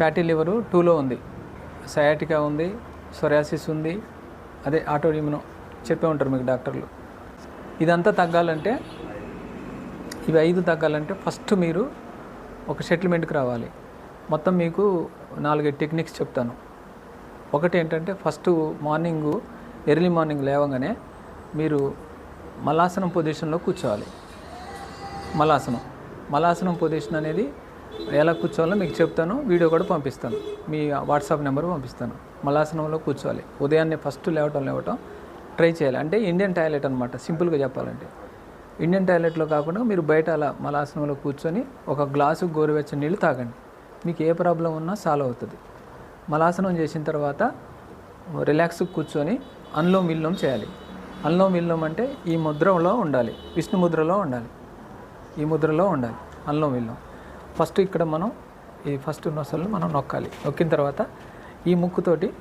Fatty liver టూలో ఉంది. Sciatica ఉంది సొరాసిస్ ఉంది అదే ఆటోడిమినో చెప్పే ఉంటారు మీకు డాక్టర్లు. ఇదంతా తగ్గాలంటే ఇవి ఐదు తగ్గాలంటే ఫస్ట్ మీరు ఒక సెటిల్మెంట్కి రావాలి. మొత్తం మీకు నాలుగైదు టెక్నిక్స్ చెప్తాను. ఒకటి ఏంటంటే ఫస్ట్ మార్నింగ్ ఎర్లీ మార్నింగ్ లేవగానే మీరు మలాసనం పొజిషన్లో కూర్చోవాలి. మలాసనం. మలాసనం పొజిషన్ అనేది ఎలా కూర్చోవాలో మీకు చెప్తాను వీడియో కూడా పంపిస్తాను. మీ వాట్సాప్ నెంబర్ పంపిస్తాను. మలాసనంలో కూర్చోవాలి. ఉదయాన్నే ఫస్ట్ లేవటం లేవటం ట్రై చేయాలి. అంటే ఇండియన్ టాయిలెట్ అనమాట సింపుల్గా చెప్పాలంటే. ఇండియన్ టాయిలెట్లో కాకుండా మీరు బయట అలా మలాసనంలో కూర్చొని ఒక గ్లాసు గోరువెచ్చని నీళ్ళు తాగండి. మీకు ఏ ప్రాబ్లం ఉన్నా సాల్వ్ అవుతుంది. మలాసనం చేసిన తర్వాత రిలాక్స్ కూర్చొని అన్లోమ్ విల్లోం చేయాలి. అన్లోమ్ విల్లోం అంటే ఈ ముద్రలో ఉండాలి. విష్ణు ముద్రలో ఉండాలి. ఈ ముద్రలో ఉండాలి. అన్లోం విల్లోం ఫస్ట్ ఇక్కడ మనం ఈ ఫస్ట్ నొసలు మనం నొక్కాలి. నొక్కిన తర్వాత ఈ ముక్కుతోటి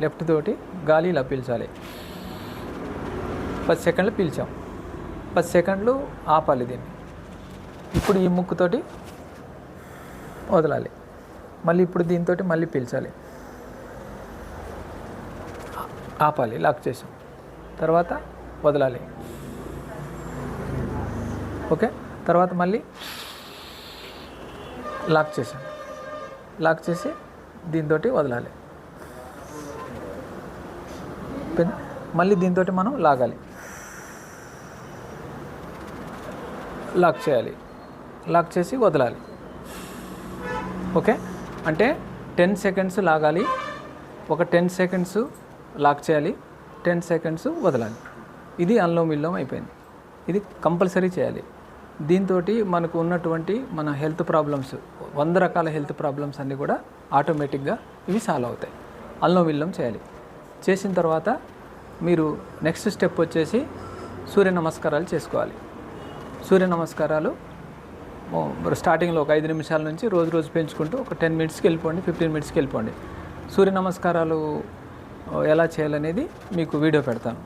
లెఫ్ట్ తోటి గాలి ఇలా పీల్చాలి. పది సెకండ్లు పీల్చాం. పది సెకండ్లు ఆపాలి దీన్ని. ఇప్పుడు ఈ ముక్కుతోటి వదలాలి. మళ్ళీ ఇప్పుడు దీంతో మళ్ళీ పీల్చాలి. ఆపాలి లాక్ చేసాం. తర్వాత వదలాలి. ఓకే? తర్వాత మళ్ళీ లాక్ చేశాను లాక్ చేసి దీంతో వదలాలి. మళ్ళీ దీంతో మనం లాగాలి. లాక్ చేయాలి. లాక్ చేసి వదలాలి. ఓకే? అంటే టెన్ సెకండ్స్ లాగాలి. ఒక టెన్ సెకండ్స్ లాక్ చేయాలి. టెన్ సెకండ్స్ వదలాలి. ఇది అల్లం అయిపోయింది. ఇది కంపల్సరీ చేయాలి. దీంతో మనకు ఉన్నటువంటి మన హెల్త్ ప్రాబ్లమ్స్ వంద రకాల హెల్త్ ప్రాబ్లమ్స్ అన్నీ కూడా ఆటోమేటిక్గా ఇవి సాల్వ్ అవుతాయి. అల్లం విల్లం చేయాలి. చేసిన తర్వాత మీరు నెక్స్ట్ స్టెప్ వచ్చేసి సూర్య నమస్కారాలు చేసుకోవాలి. సూర్య నమస్కారాలు స్టార్టింగ్లో ఒక ఐదు నిమిషాల నుంచి రోజు రోజు పెంచుకుంటూ ఒక టెన్ మినిట్స్కి వెళ్ళిపోండి ఫిఫ్టీన్ మినిట్స్కి వెళ్ళిపోండి. సూర్య నమస్కారాలు ఎలా చేయాలనేది మీకు వీడియో పెడతాను.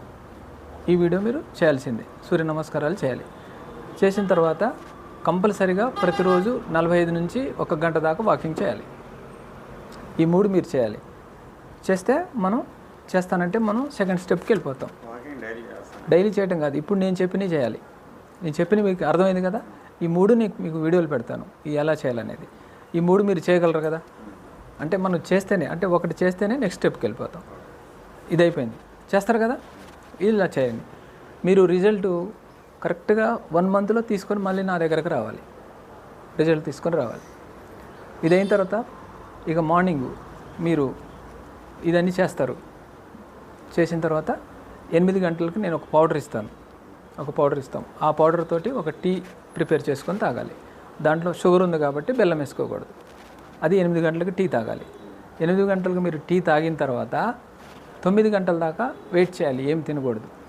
ఈ వీడియో మీరు చేయాల్సిందే. సూర్య నమస్కారాలు చేయాలి. చేసిన తర్వాత కంపల్సరిగా ప్రతిరోజు నలభై ఐదు నుంచి ఒక గంట దాకా వాకింగ్ చేయాలి. ఈ మూడు మీరు చేయాలి. చేస్తే మనం చేస్తానంటే మనం సెకండ్ స్టెప్కి వెళ్ళిపోతాం. డైలీ చేయటం కాదు. ఇప్పుడు నేను చెప్పినవి చేయాలి. నేను చెప్పిన మీకు అర్థమైంది కదా? ఈ మూడు నీకు మీకు వీడియోలు పెడతాను. ఈ ఎలా చేయాలనేది. ఈ మూడు మీరు చేయగలరు కదా? అంటే మనం చేస్తేనే అంటే ఒకటి చేస్తేనే నెక్స్ట్ స్టెప్కి వెళ్ళిపోతాం. ఇది అయిపోయింది చేస్తారు కదా? ఇలా చేయండి. మీరు రిజల్ట్ కరెక్ట్గా వన్ మంత్లో తీసుకొని మళ్ళీ నా దగ్గరకు రావాలి. రిజల్ట్ తీసుకొని రావాలి. ఇది అయిన తర్వాత ఇక మార్నింగ్ మీరు ఇదన్నీ చేస్తారు. చేసిన తర్వాత ఎనిమిది గంటలకు నేను ఒక పౌడర్ ఇస్తాను. ఒక పౌడర్ ఇస్తాం. ఆ పౌడర్ తోటి ఒక టీ ప్రిపేర్ చేసుకొని తాగాలి. దాంట్లో షుగర్ ఉంది కాబట్టి బెల్లం వేసుకోకూడదు. అది ఎనిమిది గంటలకు టీ తాగాలి. ఎనిమిది గంటలకు మీరు టీ తాగిన తర్వాత తొమ్మిది గంటల దాకా వెయిట్ చేయాలి. ఏం తినకూడదు.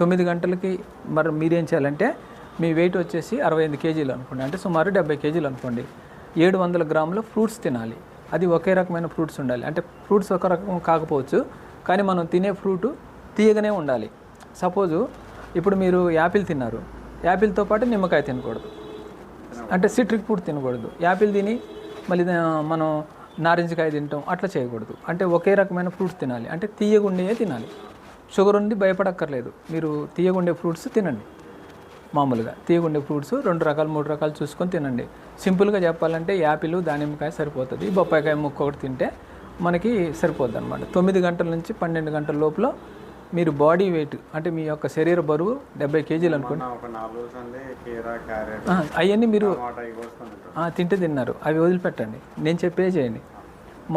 తొమ్మిది గంటలకి మరి మీరేం చేయాలంటే మీ వెయిట్ వచ్చేసి అరవై ఐదు కేజీలు అనుకోండి. అంటే సుమారు డెబ్బై కేజీలు అనుకోండి. ఏడు వందల గ్రాముల ఫ్రూట్స్ తినాలి. అది ఒకే రకమైన ఫ్రూట్స్ ఉండాలి. అంటే ఫ్రూట్స్ ఒక రకం కాకపోవచ్చు కానీ మనం తినే ఫ్రూట్ తీయగానే ఉండాలి. సపోజు ఇప్పుడు మీరు యాపిల్ తిన్నారు. యాపిల్తో పాటు నిమ్మకాయ తినకూడదు. అంటే సిట్రిక్ ఫ్రూట్ తినకూడదు. యాపిల్ తిని మళ్ళీ మనం నారింజకాయ తింటాం అట్లా చేయకూడదు. అంటే ఒకే రకమైన ఫ్రూట్స్ తినాలి. అంటే తీయగుండే తినాలి. షుగర్ ఉంది భయపడక్కర్లేదు. మీరు తీయగుండే ఫ్రూట్స్ తినండి. మామూలుగా తీయగుండే ఫ్రూట్స్ రెండు రకాలు మూడు రకాలు చూసుకొని తినండి. సింపుల్గా చెప్పాలంటే యాపిల్ దానిమ్మకాయ సరిపోతుంది. బొప్పాయికాయ ముక్క ఒకటి తింటే మనకి సరిపోద్ది అనమాట తొమ్మిది గంటల నుంచి పన్నెండు గంటల లోపల మీరు బాడీ వెయిట్ అంటే మీ యొక్క శరీర బరువు డెబ్బై కేజీలు అనుకోండి. అవన్నీ మీరు తింటే తిన్నారు. అవి వదిలిపెట్టండి. నేను చెప్పే చేయండి.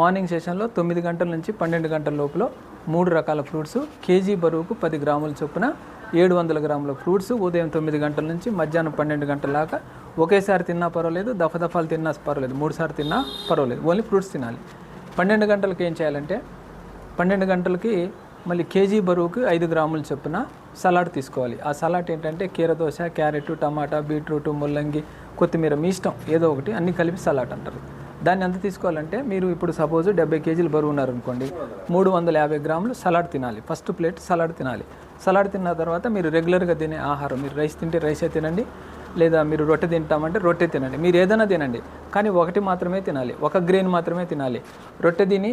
మార్నింగ్ సెషన్లో తొమ్మిది గంటల నుంచి పన్నెండు గంటల లోపల మూడు రకాల ఫ్రూట్స్ కేజీ బరువుకు పది గ్రాముల చొప్పున ఏడు వందల గ్రాముల ఫ్రూట్స్ ఉదయం తొమ్మిది గంటల నుంచి మధ్యాహ్నం పన్నెండు గంటల దాకా. ఒకేసారి తిన్నా పర్వాలేదు దఫదఫాలు తిన్నా పర్వాలేదు మూడుసార్లు తిన్నా పర్వాలేదు ఓన్లీ ఫ్రూట్స్ తినాలి. పన్నెండు గంటలకు ఏం చేయాలంటే పన్నెండు గంటలకి మళ్ళీ కేజీ బరువుకి ఐదు గ్రాముల చొప్పున సలాడ్ తీసుకోవాలి. ఆ సలాడ్ ఏంటంటే కీరదోశ క్యారెట్ టమాటా బీట్రూట్ ముల్లంగి కొత్తిమీర మీ ఇష్టం ఏదో ఒకటి అన్నీ కలిపి సలాడ్ అంటారు. దాన్ని ఎంత తీసుకోవాలంటే మీరు ఇప్పుడు సపోజ్ డెబ్బై కేజీలు బరువు ఉన్నారనుకోండి మూడు వందల యాభై గ్రాములు సలాడ్ తినాలి. ఫస్ట్ ప్లేట్ సలాడ్ తినాలి. సలాడ్ తిన్న తర్వాత మీరు రెగ్యులర్గా తినే ఆహారం మీరు రైస్ తింటే రైసే తినండి లేదా మీరు రొట్టె తింటామంటే రొట్టె తినండి. మీరు ఏదైనా తినండి కానీ ఒకటి మాత్రమే తినాలి. ఒక గ్రెయిన్ మాత్రమే తినాలి. రొట్టె తిని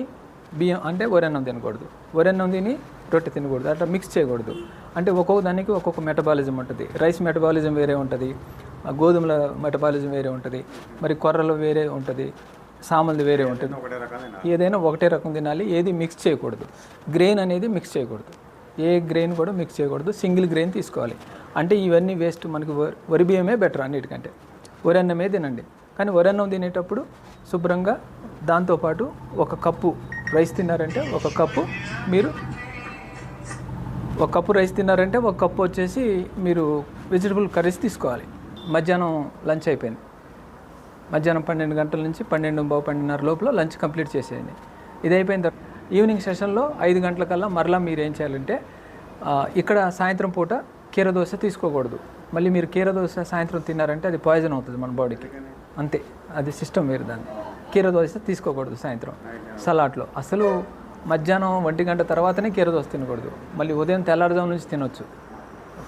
బియ్యం అంటే వరన్నం తినకూడదు. వరన్నం తిని రొట్టె తినకూడదు. అట్లా మిక్స్ చేయకూడదు. అంటే ఒక్కొక్క దానికి ఒక్కొక్క మెటబాలిజం ఉంటుంది. రైస్ మెటబాలిజం వేరే ఉంటుంది. ఆ గోధుమల మెటబాలిజం వేరే ఉంటుంది. మరి కొర్రలు వేరే ఉంటుంది. సామల్ది వేరే ఉంటుంది. ఏదైనా ఒకటే రకం తినాలి. ఏది మిక్స్ చేయకూడదు. గ్రెయిన్ అనేది మిక్స్ చేయకూడదు. ఏ గ్రెయిన్ కూడా మిక్స్ చేయకూడదు. సింగిల్ గ్రెయిన్ తీసుకోవాలి. అంటే ఇవన్నీ వేస్ట్ మనకి వరి- వరి బియ్యమే బెటర్ అన్నిటికంటే. వరి అన్నమే తినండి. కానీ వరి అన్నం తినేటప్పుడు శుభ్రంగా దాంతోపాటు ఒక కప్పు రైస్ తిన్నారంటే ఒక కప్పు మీరు ఒక కప్పు రైస్ తిన్నారంటే ఒక కప్పు వచ్చేసి మీరు వెజిటబుల్ కర్రీస్ తీసుకోవాలి. మధ్యాహ్నం లంచ్ అయిపోయింది. మధ్యాహ్నం పన్నెండు గంటల నుంచి పన్నెండు బావు పన్నెండున్నర లోపల లంచ్ కంప్లీట్ చేసేయండి. ఇది అయిపోయిన తర్వాత ఈవినింగ్ సెషన్లో ఐదు గంటలకల్లా మరలా మీరు ఏం చేయాలంటే ఇక్కడ సాయంత్రం పూట కీర దోశ తీసుకోకూడదు. మళ్ళీ మీరు కీర దోశ సాయంత్రం తిన్నారంటే అది పాయిజన్ అవుతుంది మన బాడీకి. అంతే. అది సిస్టమ్ వేరు దాన్ని. కీర దోశ తీసుకోకూడదు సాయంత్రం. సలాడ్లో. అసలు మధ్యాహ్నం ఒంటి గంట తర్వాతనే కీరదోశ తినకూడదు. మళ్ళీ ఉదయం తెల్లారుజాము నుంచి తినొచ్చు.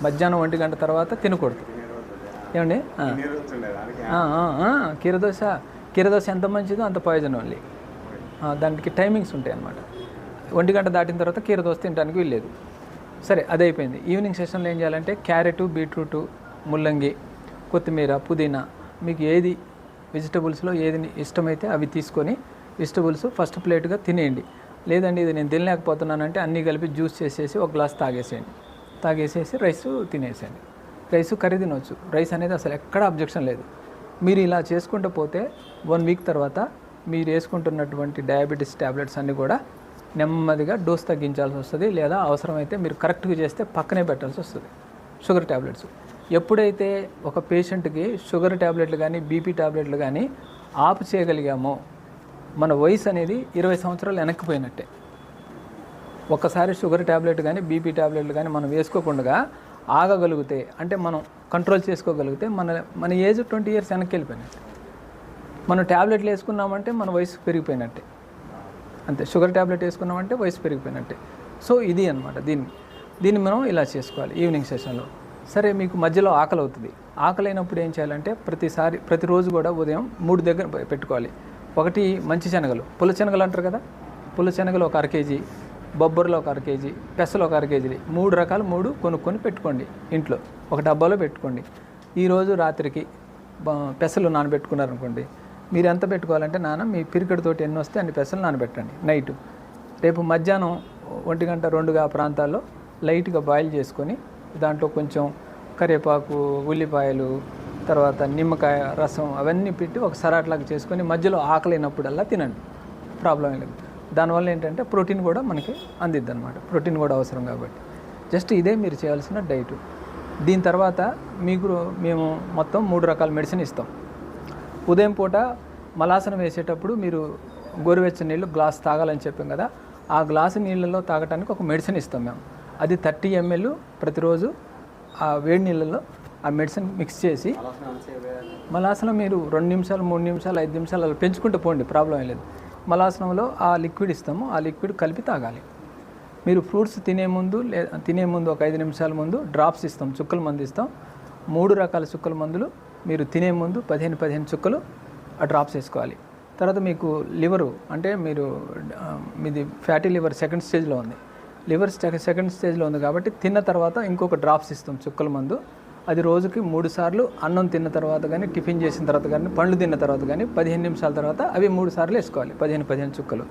మధ్యాహ్నం ఒంటి గంట తర్వాత తినకూడదు. ఏమండి? ఆ. నీరు కీరదోశ కీరదోశ ఎంత మంచిదో అంత పాయిజన్ ఓన్లీ దానికి టైమింగ్స్ ఉంటాయి అన్నమాట. ఒంటి గంట దాటిన తర్వాత కీరదోశ తినడానికి వీల్లేదు. సరే అది అయిపోయింది. ఈవినింగ్ సెషన్లో ఏం చేయాలంటే క్యారెట్ బీట్రూట్ ముల్లంగి కొత్తిమీర పుదీనా మీకు ఏది వెజిటబుల్స్లో ఏది ఇష్టమైతే అవి తీసుకొని వెజిటబుల్స్ ఫస్ట్ ప్లేట్గా తినేయండి. లేదండి ఇది నేను తినలేకపోతున్నానంటే అన్నీ కలిపి జ్యూస్ చేసేసి ఒక గ్లాస్ తాగేసేయండి. తాగేసేసి రైస్ తినేసేయండి. రైస్ కర్రీ తినవచ్చు రైస్ అనేది అసలు ఎక్కడ అబ్జెక్షన్ లేదు. మీరు ఇలా చేసుకుంటూ పోతే వన్ వీక్ తర్వాత మీరు వేసుకుంటున్నటువంటి డయాబెటీస్ ట్యాబ్లెట్స్ అన్నీ కూడా నెమ్మదిగా డోస్ తగ్గించాల్సి వస్తుంది. లేదా అవసరమైతే మీరు కరెక్ట్గా చేస్తే పక్కనే పెట్టాల్సి వస్తుంది. షుగర్ ట్యాబ్లెట్స్ ఎప్పుడైతే ఒక పేషెంట్కి షుగర్ ట్యాబ్లెట్లు కానీ బీపీ ట్యాబ్లెట్లు కానీ ఆపు చేయగలిగామో మన వయసు అనేది ఇరవై సంవత్సరాలు వెనక్కిపోయినట్టే. ఒక్కసారి షుగర్ ట్యాబ్లెట్ కానీ బీపీ ట్యాబ్లెట్లు కానీ మనం వేసుకోకుండా ఆగగలిగితే అంటే మనం కంట్రోల్ చేసుకోగలిగితే మన మన ఏజ్ ట్వంటీ ఇయర్స్ వెనక్కి వెళ్ళిపోయినట్టే. మనం ట్యాబ్లెట్లు వేసుకున్నామంటే మన వయసు పెరిగిపోయినట్టే. అంతే షుగర్ ట్యాబ్లెట్ వేసుకున్నామంటే వయసు పెరిగిపోయినట్టే. సో ఇది అనమాట దీన్ని. దీన్ని మనం ఇలా చేసుకోవాలి ఈవినింగ్ సెషన్లో. సరే మీకు మధ్యలో ఆకలి అవుతుంది. ఆకలి అయినప్పుడు ఏం చేయాలంటే ప్రతిసారి ప్రతిరోజు కూడా ఉదయం మూడు దగ్గర పెట్టుకోవాలి. ఒకటి మంచి శనగలు. పుల్ల శనగలు అంటారు కదా? పుల్ల శనగలు ఒక అర కేజీ. బొబ్బర్లు ఒక అర కేజీ పెసలు ఒక అర కేజీ మూడు రకాలు మూడు కొనుక్కొని పెట్టుకోండి ఇంట్లో. ఒక డబ్బాలో పెట్టుకోండి. ఈరోజు రాత్రికి పెసలు నానబెట్టుకున్నారనుకోండి మీరు ఎంత పెట్టుకోవాలంటే నాన్న మీ పిరికెడుతోటి ఎన్ని వస్తే అన్ని పెసలు నానబెట్టండి నైట్. రేపు మధ్యాహ్నం ఒంటి గంట రెండుగా ప్రాంతాల్లో లైట్గా బాయిల్ చేసుకొని దాంట్లో కొంచెం కరివేపాకు ఉల్లిపాయలు తర్వాత నిమ్మకాయ రసం అవన్నీ పెట్టి ఒక సరాట్లాగా చేసుకొని మధ్యలో ఆకలినప్పుడల్లా తినండి. ప్రాబ్లం లేదు. దానివల్ల ఏంటంటే ప్రోటీన్ కూడా మనకి అందిద్ది అనమాట ప్రోటీన్ కూడా అవసరం కాబట్టి. జస్ట్ ఇదే మీరు చేయాల్సిన డైట్. దీని తర్వాత మీకు మేము మొత్తం మూడు రకాల మెడిసిన్ ఇస్తాం. ఉదయం పూట మలాసనం వేసేటప్పుడు మీరు గోరువెచ్చని నీళ్ళు గ్లాస్ తాగాలని చెప్పాం కదా ఆ గ్లాసు నీళ్ళలో తాగడానికి ఒక మెడిసిన్ ఇస్తాం మేము. అది థర్టీ ఎంఎల్ ప్రతిరోజు ఆ వేడి నీళ్ళలో ఆ మెడిసిన్ మిక్స్ చేసి మలాసనం మీరు రెండు నిమిషాలు మూడు నిమిషాలు ఐదు నిమిషాలు అలా పెంచుకుంటూ పోండి ప్రాబ్లం ఏం లేదు. మలాసనంలో ఆ లిక్విడ్ ఇస్తాము. ఆ లిక్విడ్ కలిపి తాగాలి. మీరు ఫ్రూట్స్ తినే ముందు లే తినే ముందు ఒక ఐదు నిమిషాల ముందు డ్రాప్స్ ఇస్తాం. చుక్కల మందు ఇస్తాం. మూడు రకాల చుక్కల మందులు మీరు తినే ముందు పదిహేను పదిహేను చుక్కలు ఆ డ్రాప్స్ వేసుకోవాలి. తర్వాత మీకు లివరు అంటే మీరు మీది ఫ్యాటీ లివర్ సెకండ్ స్టేజ్లో ఉంది. లివర్ సెకండ్ స్టేజ్లో ఉంది కాబట్టి తిన్న తర్వాత ఇంకొక డ్రాప్స్ ఇస్తాం చుక్కల మందు. అది రోజుకి మూడు సార్లు అన్నం తిన్న తర్వాత కానీ టిఫిన్ చేసిన తర్వాత కానీ పండ్లు తిన్న తర్వాత కానీ పదిహేను నిమిషాల తర్వాత అవి మూడు సార్లు వేసుకోవాలి. పదిహేను పదిహేను చుక్కలు.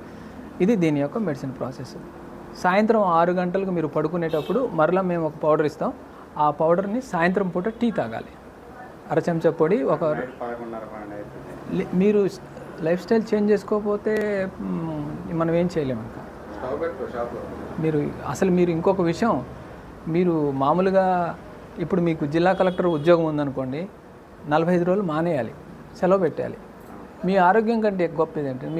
ఇది దీని యొక్క మెడిసిన్ ప్రాసెస్. సాయంత్రం ఆరు గంటలకు మీరు పడుకునేటప్పుడు మరలా మేము ఒక పౌడర్ ఇస్తాం. ఆ పౌడర్ని సాయంత్రం పూట టీ తాగాలి. అర చెంచా పొడి ఒక మీరు లైఫ్ స్టైల్ చేంజ్ చేసుకోకపోతే మనం ఏం చేయలేము ఇంకా. మీరు అసలు మీరు ఇంకొక విషయం. మీరు మామూలుగా ఇప్పుడు మీకు జిల్లా కలెక్టర్ ఉద్యోగం ఉందనుకోండి నలభై ఐదు రోజులు మానేయాలి సెలవు పెట్టేయాలి. మీ ఆరోగ్యం కంటే గొప్ప ఏంటంటే మీ